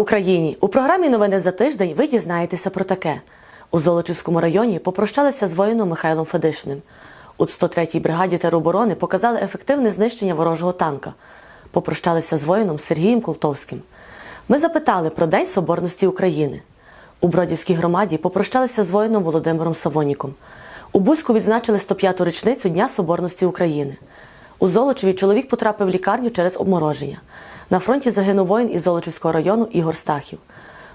Україні! У програмі Новини за тиждень ви дізнаєтеся про таке. У Золочівському районі попрощалися з воїном Михайлом Федишиним. У 103-й бригаді тероборони показали ефективне знищення ворожого танка. Попрощалися з воїном Сергієм Колтовським. Ми запитали про День Соборності України. У Бродівській громаді попрощалися з воїном Володимиром Савоніком. У Бузьку відзначили 105-ту річницю Дня Соборності України. У Золочеві чоловік потрапив в лікарню через обмороження. На фронті загинув воїн із Золочівського району Ігор Стахів.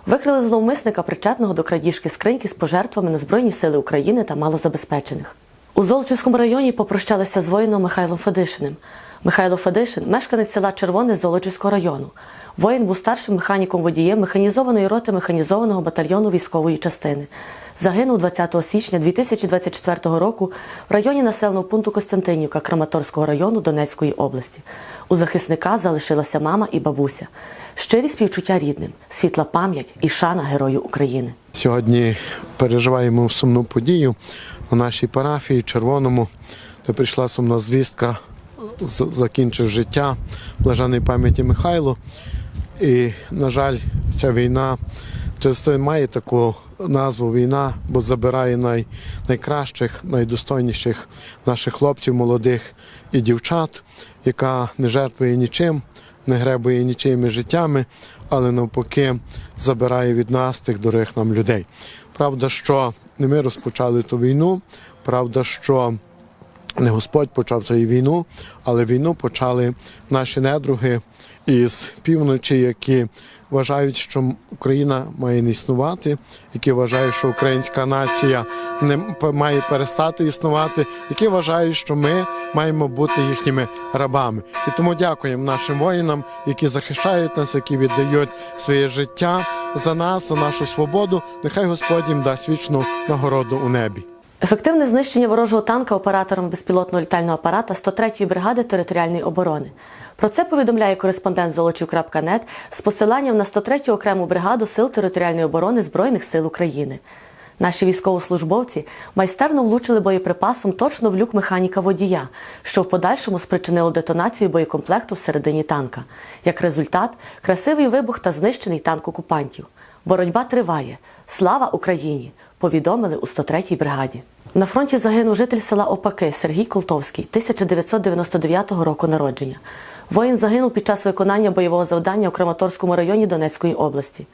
Викрили зловмисника, причетного до крадіжки скриньки з пожертвами на Збройні Сили України та малозабезпечених. У Золочівському районі попрощалися з воїном Михайлом Федишиним. Михайло Федишин мешканець села Червоне Золочівського району. Воїн був старшим механіком водієм механізованої роти механізованого батальйону військової частини. Загинув 20 січня 2024 року в районі населеного пункту Костянтинівка Краматорського району Донецької області. У захисника залишилася мама і бабуся. Щирі співчуття рідним, світла пам'ять і шана Герою України. Сьогодні переживаємо сумну подію у нашій парафії Червоному, де прийшла сумна звістка, закінчив життя блаженої пам'яті Михайло. І, на жаль, ця війна і має таку назву війна, бо забирає най, найкращих, найдостойніших наших хлопців, молодих і дівчат, яка не жертвує нічим, не гребує нічими життями, але навпаки забирає від нас тих дорогих нам людей. Правда, що не ми розпочали ту війну, правда, що не Господь почав цю війну, але війну почали наші недруги із півночі, які вважають, що Україна має не існувати, які вважають, що українська нація не має перестати існувати, які вважають, що ми маємо бути їхніми рабами. І тому дякуємо нашим воїнам, які захищають нас, які віддають своє життя за нас, за нашу свободу. Нехай Господь їм дасть вічну нагороду у небі. Ефективне знищення ворожого танка оператором безпілотного літального апарата 103-ї бригади територіальної оборони. Про це повідомляє кореспондент Золочів.нет з посиланням на 103-ю окрему бригаду Сил територіальної оборони Збройних сил України. Наші військовослужбовці майстерно влучили боєприпасом точно в люк механіка водія, що в подальшому спричинило детонацію боєкомплекту всередині танка. Як результат, красивий вибух та знищений танк окупантів. Боротьба триває. Слава Україні! Повідомили у 103-й бригаді. На фронті загинув житель села Опаки Сергій Колтовський, 1999 року народження. Воїн загинув під час виконання бойового завдання у Краматорському районі Донецької області.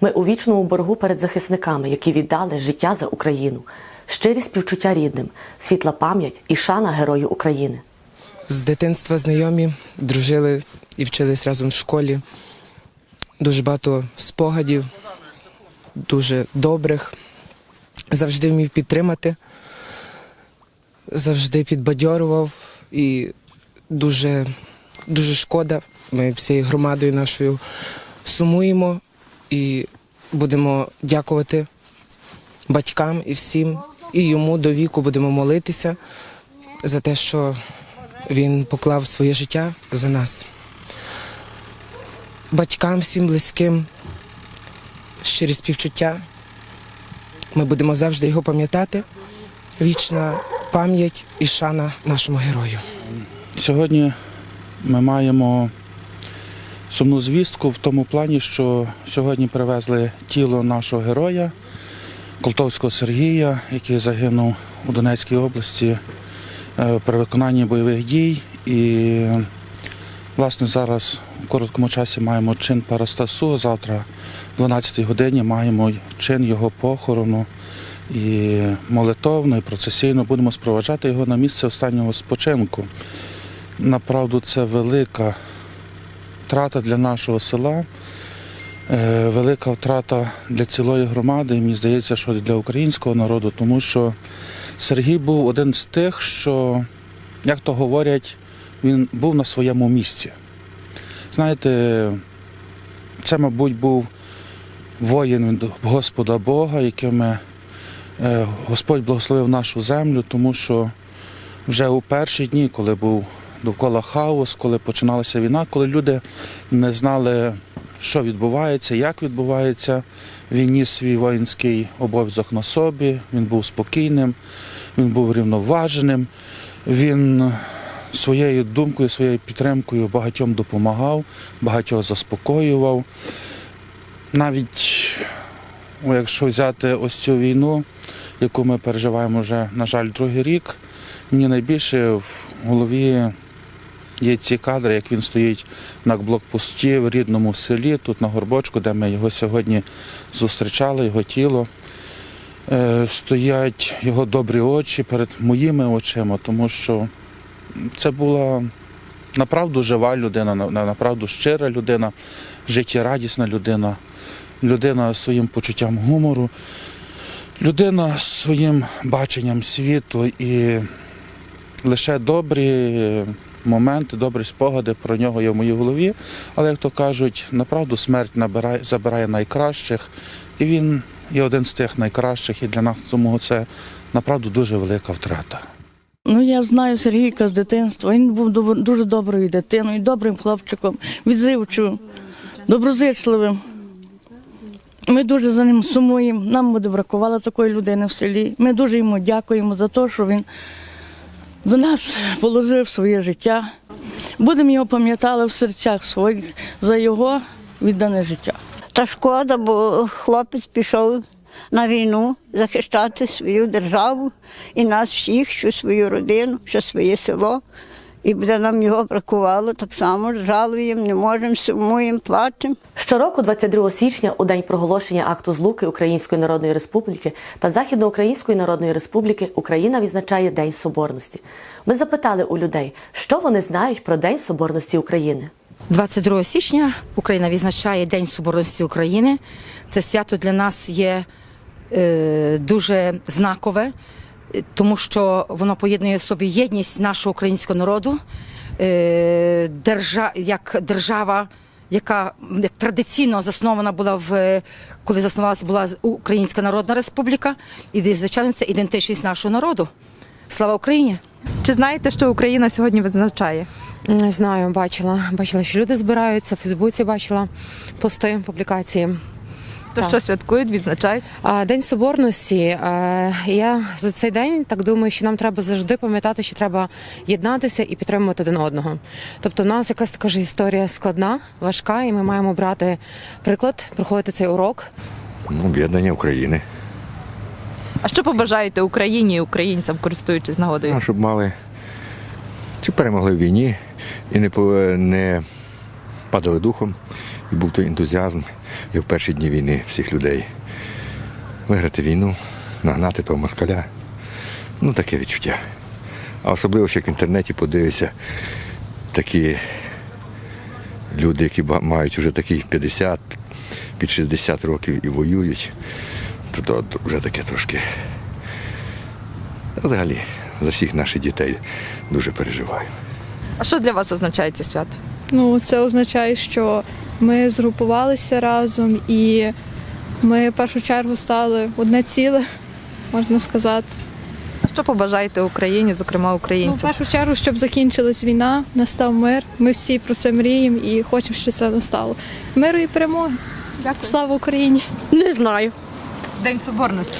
Ми у вічному боргу перед захисниками, які віддали життя за Україну. Щирі співчуття рідним, світла пам'ять і шана Герою України. З дитинства знайомі, дружили і вчились разом в школі. Дуже багато спогадів, дуже добрих. Завжди вмів підтримати, завжди підбадьорував і дуже, дуже шкода. Ми всією громадою нашою сумуємо і будемо дякувати батькам і всім. І йому до віку будемо молитися за те, що він поклав своє життя за нас. Батькам, всім близьким, щирі співчуття. Ми будемо завжди його пам'ятати. Вічна пам'ять і шана нашому герою. Сьогодні ми маємо сумну звістку в тому плані, що сьогодні привезли тіло нашого героя Колтовського Сергія, який загинув у Донецькій області е, при виконанні бойових дій. І власне зараз короткому часі маємо чин парастасу. Завтра в 12-й годині маємо чин його похорону. І молитовно, і процесійно будемо спроваджати його на місце останнього спочинку. Направду це велика втрата для нашого села, е, велика втрата для цілої громади. І мені здається, що для українського народу, тому що Сергій був один з тих, що, як то говорять, він був на своєму місці. Знаєте, це, мабуть, був воїн Господа Бога, якими е, Господь благословив нашу землю, тому що вже у перші дні, коли був довкола хаос, коли починалася війна, коли люди не знали, що відбувається, як відбувається, він ніс свій воїнський обов'язок на собі, він був спокійним, він був рівноваженим, він своєю думкою, своєю підтримкою багатьом допомагав, багатьох заспокоював. навіть якщо взяти ось цю війну, яку ми переживаємо вже, на жаль, другий рік, мені найбільше в голові є ці кадри, як він стоїть на блокпості в рідному селі, тут на горбочку, де ми його сьогодні зустрічали, його тіло. Е, Стоять його добрі очі перед моїми очима, тому що це була направду жива людина, на- на- направду щира людина, життєрадісна людина, людина з своїм почуттям гумору, людина з своїм баченням світу і лише добрі моменти, добрі спогади про нього є в моїй голові. Але, як то кажуть, направду смерть набирає, забирає найкращих, і він є один з тих найкращих, і для нас тому це направду дуже велика втрата. Ну, я знаю Сергійка з дитинства. Він був дуже доброю дитиною, добрим хлопчиком, відзивчивим, доброзичливим. Ми дуже за ним сумуємо. Нам буде бракувало такої людини в селі. Ми дуже йому дякуємо за те, що він за нас положив своє життя. Будемо його пам'ятали в серцях своїх за його віддане життя. Та шкода, бо хлопець пішов на війну захищати свою державу і нас всіх, що свою родину, що своє село. І буде нам його бракувало так само. Жалуємо, не можемо, сумуємо, плачемо. Щороку, 22 січня, у день проголошення акту злуки Української Народної Республіки та Західноукраїнської Народної Республіки Україна відзначає День Соборності. Ми запитали у людей, що вони знають про День Соборності України. 22 січня Україна відзначає День Соборності України. Це свято для нас є дуже знакове, е, тому що воно поєднує в собі єдність нашого українського народу, е, держа, як держава, яка як традиційно заснована була в коли заснувалася була Українська Народна Республіка, і звичайно це ідентичність нашого народу. Слава Україні! Чи знаєте, що Україна сьогодні відзначає? Не знаю, бачила. Бачила, що люди збираються, в Фейсбуці бачила пости, публікації. То що святкують, відзначають? День Соборності. Я за цей день так думаю, що нам треба завжди пам'ятати, що треба єднатися і підтримувати один одного. Тобто, в нас якась така ж історія складна, важка, і ми маємо брати приклад, проходити цей урок. Ну, Об'єднання України. А що побажаєте Україні і українцям, користуючись нагодою? Ну, щоб мали, щоб перемогли в війні і не, не падали духом, і був той ентузіазм, як в перші дні війни всіх людей. Виграти війну, нагнати того москаля. Ну, таке відчуття. А особливо, що як в інтернеті подивишся, такі люди, які мають вже такі 50, під 60 років і воюють, то, то, то вже таке трошки. Взагалі, за всіх наших дітей дуже переживаю. А що для вас означає це свято? Ну, це означає, що ми згрупувалися разом і ми в першу чергу стали одне ціле, можна сказати. А що побажаєте Україні, зокрема Ну, в першу чергу, щоб закінчилась війна, настав мир. Ми всі про це мріємо і хочемо, щоб це настало. Миру і перемоги. Дякую. Слава Україні! Не знаю. День Соборності.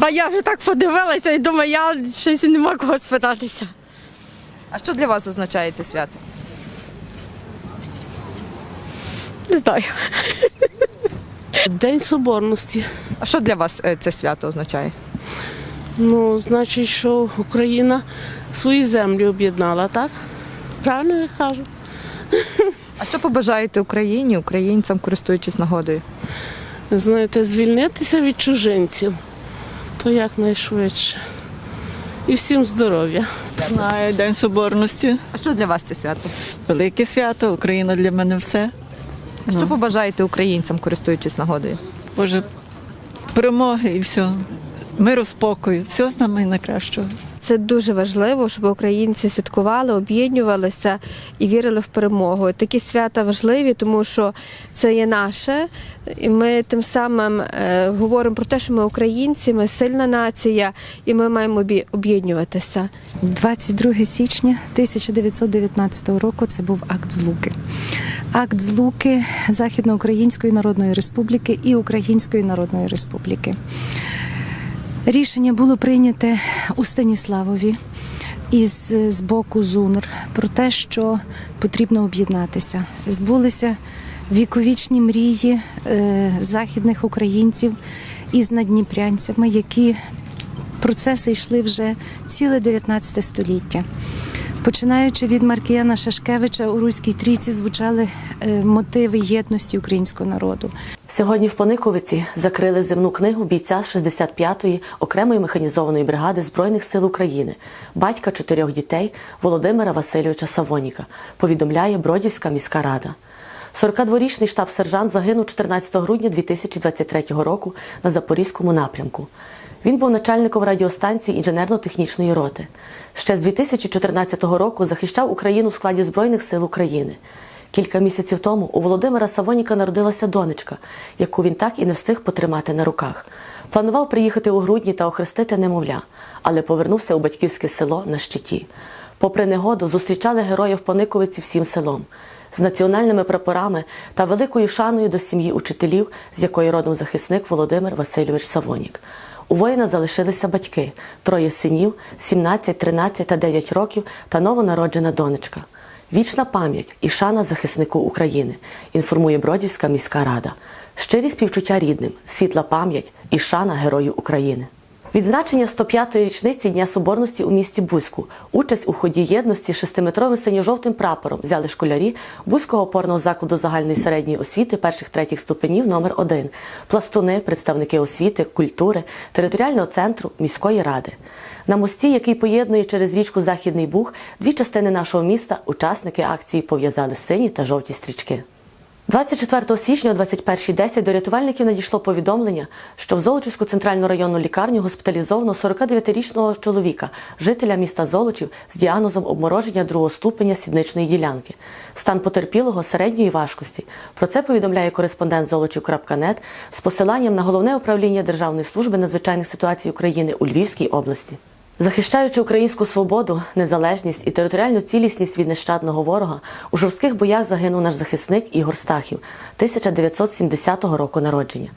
А я вже так подивилася і думаю, я щось не можу кого спитатися. А що для вас означає це свято? Не знаю. День Соборності. А що для вас е, це свято означає? Ну, значить, що Україна свої землі об'єднала, так? Правильно я кажу? А що побажаєте Україні, українцям, користуючись нагодою? Знаєте, звільнитися від чужинців, то якнайшвидше. І всім здоров'я. Знаю День Соборності. А що для вас це свято? Велике свято, Україна для мене все. А що побажаєте українцям, користуючись нагодою? Боже, перемоги і все. Миру, спокою, все з нами найкращого. Це дуже важливо, щоб українці святкували, об'єднувалися і вірили в перемогу. Такі свята важливі, тому що це є наше, і ми тим самим е, говоримо про те, що ми українці, ми сильна нація, і ми маємо об'є- об'єднуватися. 22 січня 1919 року це був акт злуки. Акт злуки Західноукраїнської Народної Республіки і Української Народної Республіки. Рішення було прийняте у Станіславові із з боку ЗУНР про те, що потрібно об'єднатися. Збулися віковічні мрії е, західних українців із надніпрянцями, які процеси йшли вже ціле 19 століття. Починаючи від Маркіяна Шашкевича у Руській трійці звучали е, мотиви єдності українського народу. Сьогодні в Пониковиці закрили земну книгу бійця 65-ї окремої механізованої бригади Збройних сил України, батька чотирьох дітей Володимира Васильовича Савоніка, повідомляє Бродівська міська рада. 42-річний штаб-сержант загинув 14 грудня 2023 року на Запорізькому напрямку. Він був начальником радіостанції інженерно-технічної роти. Ще з 2014 року захищав Україну в складі Збройних сил України. Кілька місяців тому у Володимира Савоніка народилася донечка, яку він так і не встиг потримати на руках. Планував приїхати у грудні та охрестити немовля, але повернувся у батьківське село на щиті. Попри негоду, зустрічали героїв Пониковиці всім селом з національними прапорами та великою шаною до сім'ї учителів, з якої родом захисник Володимир Васильович Савонік. У воїна залишилися батьки, троє синів, 17, 13 та 9 років та новонароджена донечка. Вічна пам'ять і шана захиснику України, інформує Бродівська міська рада. Щирі співчуття рідним, світла пам'ять і шана герою України. Відзначення 105-ї річниці Дня Соборності у місті Бузьку. Участь у ході єдності шестиметровим синьо-жовтим прапором взяли школярі Бузького опорного закладу загальної середньої освіти перших третіх ступенів номер 1 пластуни, представники освіти, культури, територіального центру міської ради. На мості, який поєднує через річку Західний Буг, дві частини нашого міста, учасники акції пов'язали сині та жовті стрічки. 24 січня о 21.10 до рятувальників надійшло повідомлення, що в Золочівську центральну районну лікарню госпіталізовано 49-річного чоловіка, жителя міста Золочів з діагнозом обмороження другого ступеня сідничної ділянки. Стан потерпілого середньої важкості. Про це повідомляє кореспондент Золочів.нет з посиланням на головне управління Державної служби надзвичайних ситуацій України у Львівській області. Захищаючи українську свободу, незалежність і територіальну цілісність від нещадного ворога, у жорстких боях загинув наш захисник Ігор Стахів 1970 року народження.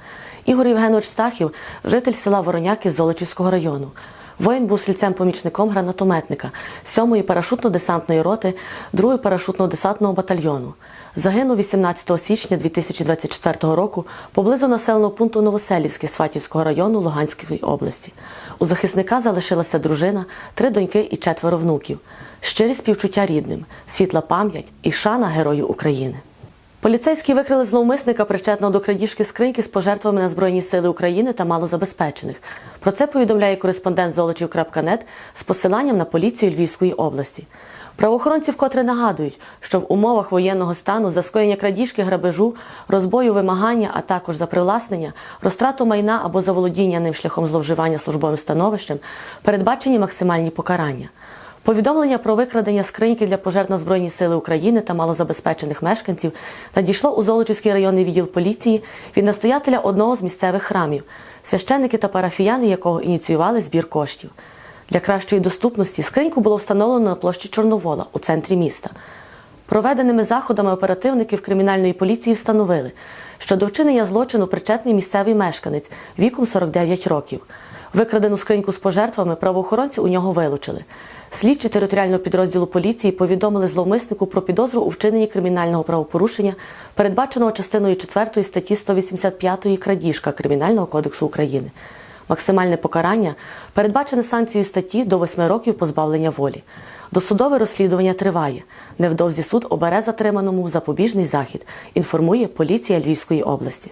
Ігор Євгенович Стахів житель села Вороняки Золочівського району. Воїн був стрільцем-помічником гранатометника 7-ї парашутно-десантної роти 2-ї парашутно-десантного батальйону. Загинув 18 січня 2024 року поблизу населеного пункту Новоселівське Сватівського району Луганської області. У захисника залишилася дружина, три доньки і четверо внуків. Щирі співчуття рідним, світла пам'ять і шана герою України. Поліцейські викрили зловмисника, причетного до крадіжки скриньки з пожертвами на Збройні Сили України та малозабезпечених. Про це повідомляє кореспондент Золочів.нет з посиланням на поліцію Львівської області. Правоохоронці вкотре нагадують, що в умовах воєнного стану за скоєння крадіжки, грабежу, розбою, вимагання, а також за привласнення, розтрату майна або заволодіння ним шляхом зловживання службовим становищем передбачені максимальні покарання. Повідомлення про викрадення скриньки для пожертв на Збройні Сили України та малозабезпечених мешканців надійшло у Золочівський районний відділ поліції від настоятеля одного з місцевих храмів, священники та парафіяни якого ініціювали збір коштів. Для кращої доступності скриньку було встановлено на площі Чорновола у центрі міста. Проведеними заходами оперативників кримінальної поліції встановили, що до вчинення злочину причетний місцевий мешканець віком 49 років. Викрадену скриньку з пожертвами правоохоронці у нього вилучили. Слідчі територіального підрозділу поліції повідомили зловмиснику про підозру у вчиненні кримінального правопорушення, передбаченого частиною 4 статті 185 крадіжка Кримінального кодексу України. Максимальне покарання передбачене санкцією статті до 8 років позбавлення волі. Досудове розслідування триває. Невдовзі суд обере затриманому запобіжний захід, інформує поліція Львівської області.